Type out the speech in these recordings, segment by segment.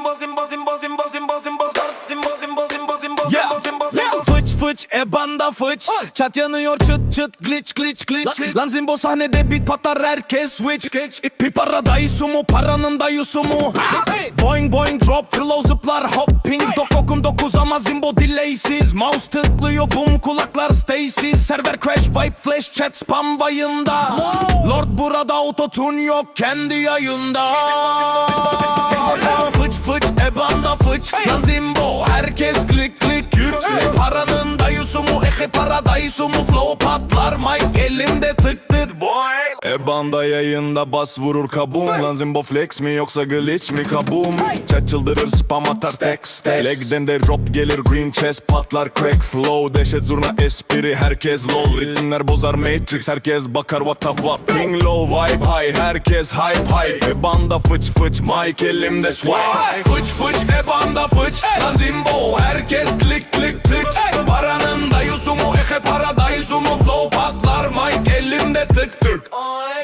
zimbo zimbo zimbo zimbo zimbo zimbo zimbo zimbo zimbo zimbo Yeah, zimbo zimbo yeah. zimbo Fıç fıç ebanda fıç. Çat yanıyor çıt çıt glitch glitch glitch Lan. zimbo sahnede bit patlar herkes switch. Pipara dayısı mu paranın dayısı mu? Boing boing drop flow zıplar hopping. Dokokum dokuz ama zimbo delaysiz Mouse tıklıyor boom kulaklar stasis. Server crash vibe flash chat spam bayında Lord burada autotune yok kendi yayında ebanda fıç Lan zimbo herkes klik klik yürü Paranın dayısı mu ehe para dayısı mu Flow patlar mic elimde tıktır. Boy Ebanda yayında bas vurur kaboom Lan zimbo flex mi yoksa glitch mi kaboom Chat çıldırır spam atar text. Legden de drop gelir green chest patlar crack flow. Dehşet zurna espri herkes low. Ritimler bozar matrix herkes bakar what the fuck. Ping low vibe high herkes hype hype. Ebanda fıç fıç mic elimde swag Fıç fıç ebanda fıç. Lan zimbo herkes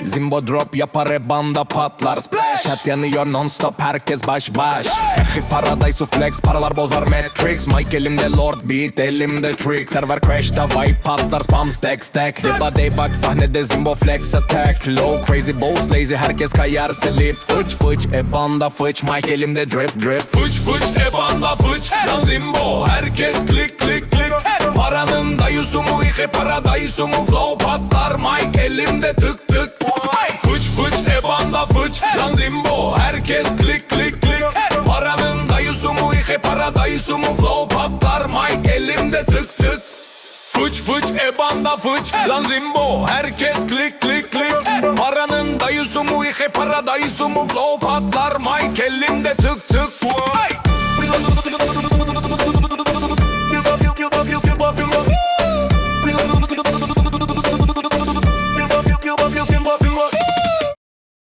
Zimbo drop yapar ebanda patlar. Chat yanıyor non stop herkes baş baş. Ehe paradise flex paralar bozar matrix. Mic elimde lord beat elimde trick Server crash'ta vibe patlar spam stack stack. Deba day bak sahnede zimbo flex attack. Low crazy boss lazy herkes kayar slip. Fıç fıç ebanda fıç. Mic elimde drip drip. Fıç fıç ebanda fıç. Lan zimbo herkes klik klik klik. Paranın dayısı mu iki para dayısı mu? Flow patlar mic elimde tık tık iki para dayısı mu Flow patlar mic elimde tık tık. Fıç fıç ebanda fıç. Lan zimbo herkes klik klik klik. Paranın dayısı mu iki para dayısı mu Flow patlar mic elimde tık tık